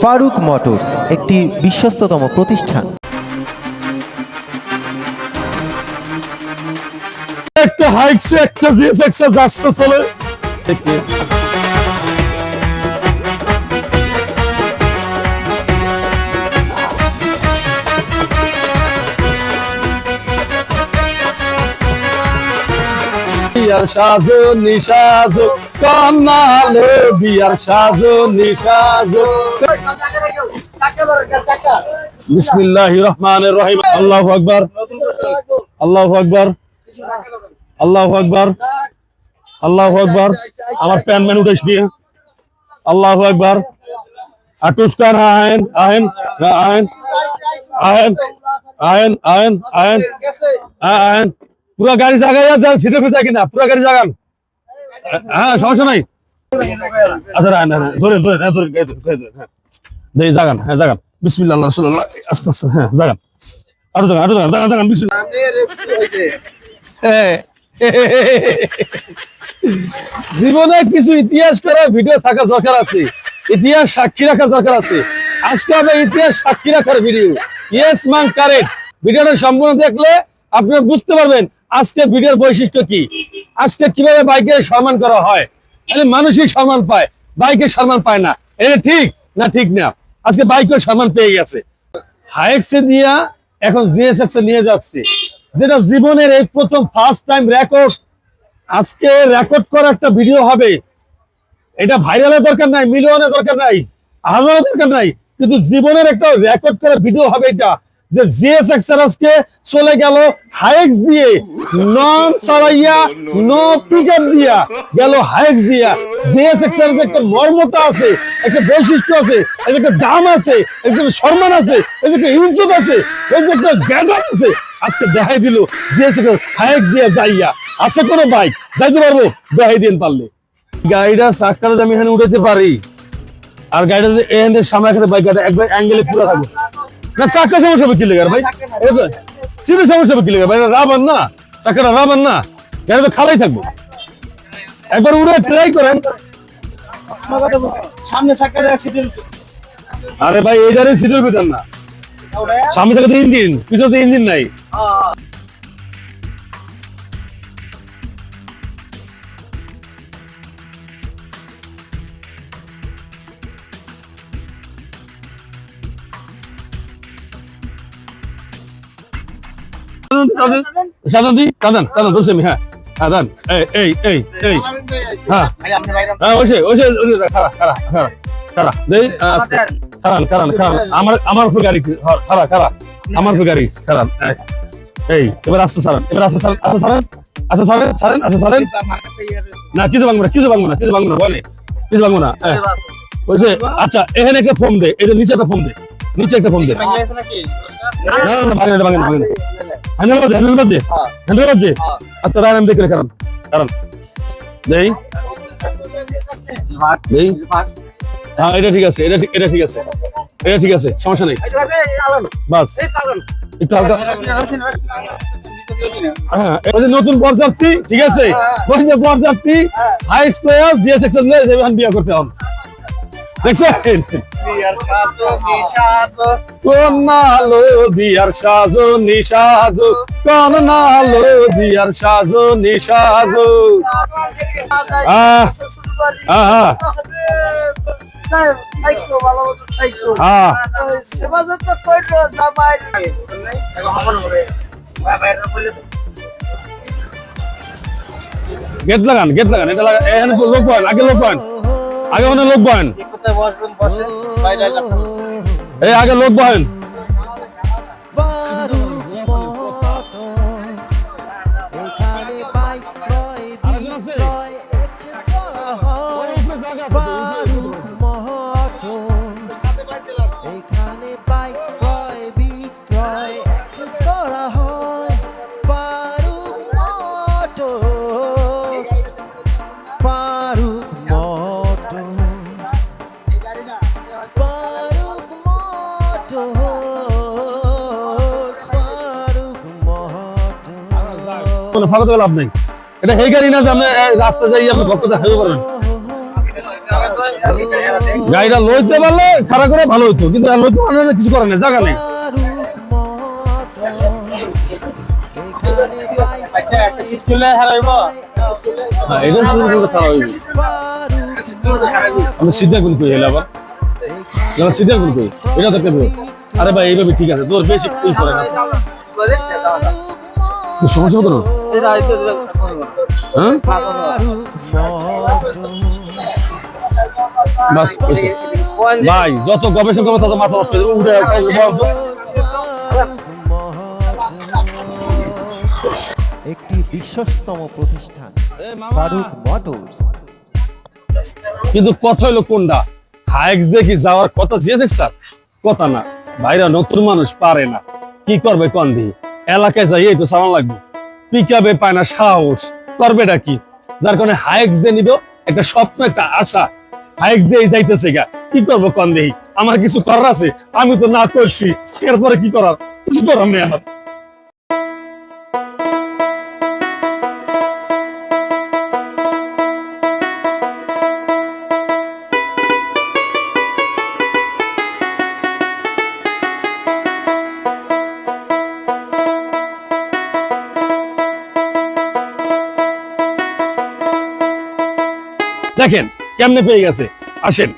Faruk motors একটি বিশ্বস্ততম প্রতিষ্ঠান। একটা হাইক্স একটা জিএস একটা যাচ্ছে চলে। বিয়ার সাজো, নিসাজো কান্নালে বিয়ার সাজো, নিসাজো। বিসমিল্লাহির রহমানির রহিম। আল্লাহু আকবার। আল্লাহু আকবার। আল্লাহু আকবার। আল্লাহু আকবার। আমার প্যান ম্যান উঠেছ দিয়ে আল্লাহু আকবার। আটুস্কান আহেন আহেন আহেন আহেন আহেন আহেন আহেন আহেন। পুরো গাড়ি জাগাই যান সিটে ফিরে থাকি না পুরো গাড়ি জাগান। হ্যাঁ সমস্যা নাই। আচ্ছা না ধরে ধরে ধরে ধরে, জাগান হ্যাঁ জাগান। বিসমিল্লাহ আস্তে আস্তে হ্যাঁ জাগান। জাগান জাগান বিসমিল্লাহ। জীবনে কিছু ইতিহাস করার ভিডিও থাকা দরকার আছে। ইতিহাস সাক্ষী রাখার দরকার আছে। আজকে হবে ইতিহাস সাক্ষী রাখার ভিডিও। ইয়েস মান কারেক্ট ভিডিওটা সম্পূর্ণ দেখলে আপনি বুঝতে পারবেন আজকে ভিডিওর বৈশিষ্ট্য কি? আজকে কীভাবে বাইকের সম্মান করা হয়? তাহলে মানুষই সম্মান পায়, বাইকের সম্মান পায় না। এটা ঠিক না ঠিক না? আজকে বাইকের সম্মান পেয়ে গেছে। হাইক্সে দিয়া এখন জিএসএক্স নিয়ে যেটা জীবনের এই প্রথম ফার্স্ট টাইম রেকর্ড আজকে রেকর্ড করা একটা ভিডিও হবে। এটা ভাইরালের দরকার নাই মিলিয়নের দরকার নাই, হাজারের দরকার নাই। কিন্তু জীবনের একটা রেকর্ড করা ভিডিও হবে এটা। যে আজকে চলে গেল হাইক্স দিয়ে, নন সারাইয়া নো দিয়া গেল হাইক্স দিয়া। একটা মর্মতা আছে, একটা বৈশিষ্ট্য আছে একটা দাম আছে সম্মান আছে ইজ্জত আছে জ্ঞান আছে। আজকে দেখাই দিল জিএসএক্স হাইক্স দিয়া যাইয়া। আছে কোনো বাইক? যাইতে পারব? দেখাই দিন পারলে। গাড়িটা আমি এখানে উঠাতে পারি। আর গাড়িটা এখানে সামনে বাইক একবার অ্যাঙ্গেলে পুরো থাকবে। না চাকা সমস্যা হবে কি ভাই সিধে সমস্যা হবে কি ভাই রাবার না চাকাটা রাবার না গাড়ি তো খালাই থাকবে। একবার উড়ে ট্রাই করেন। সামনে সাকারে সিটের আরে ভাই এই গাড়ি সিটের ভিতর না সামনে থেকে তো ইঞ্জিন পিছনে তো ইঞ্জিন নাই। সাদান দি কাদান কাদান ধরছি আমি হ্যাঁ। হ্যাঁ দান এই এই এই এই। হ্যাঁ। হ্যাঁ ওসে ওসে খারা খারা খারা খারা দেই খারান খারান খারান আমার আমার উপর গাড়ি খারা খারা আমার উপর গাড়ি খারান এই, এবার আস্তে সারান এবার আস্তে সারান আস্তে সারান আস্তে সারেন সারেন আস্তে সারেন না কিছু ভাঙবো না কিছু ভাঙবো না কিছু ভাঙবো না বলে। কিছু ভাঙবো না হ্যাঁ। ওইসে আচ্ছা এখানে একটা ফোন দে এই যে নিচে একটা ফোন দে নিচে একটা ফোন দে। না না না ভাঙে না ভাঙে না ভাঙে না। হ্যাঁ, এটা ঠিক আছে এটা ঠিক এটা ঠিক আছে। এটা ঠিক আছে সমস্যা নেই। বাস। একটু হালকা নতুন পর্যাপ্তি ঠিক আছে? পর্যাপ্তি হাইস্ট প্লেয়ার জিএস এক্সারসাইজ বিয়া করতে হবে। দেখছেন কোন নালো বিয়ার সাজো নিসাজো কোন নালো বিয়ার সাজো নিসাজো গেট লাগান গেট লাগান। এটা লাগান এখানে লোক বয়েন আগে লোক বয়েন আগে ওখানে লোক বহেন এই আগে লোক বহেন এখানে কোনো ফাঁকা তো লাভ নেই। এটা গাড়ি না যে আপনি রাস্তা যাই আপনি পারবেন। গাড়িটা লইতে পারলে খারাপ করে ভালো হইতো কিন্তু লইতে পারলে কিছু করার নেই জায়গা নেই। হ্যাঁ, আমি এটা আরে ভাই এইভাবে ঠিক আছে তোর বেশি করে না। সমস্যা কত না হ্যাঁ ভাই যত গবেষণা করবে তত মাথা নষ্ট উঠে। একটি বিশ্বস্তম প্রতিষ্ঠান ফারুক মোটরস। কিন্তু কথা হইল কোনটা? হাইক্স দেখি যাওয়ার কথা জিয়েছে স্যার কথা না ভাইরা নতুন মানুষ পারে না। কি করবে কোন দিয়ে এলাকায় যাই এই তো সামান লাগবে। পিক আপে পায় না সাহস। করবেটা কি? যার কারণে হাইক্স দিয়ে নিব, একটা স্বপ্ন, একটা আশা। হাইক্স দিয়ে যাইতেছে গা। কি করব কন্দেহী দেহি আমার কিছু করার আছে, আমি তো না করছি। এরপরে কি করার? কিছু করার নেই আমার। দেখেন কেমনে পেয়ে গেছে আসেন।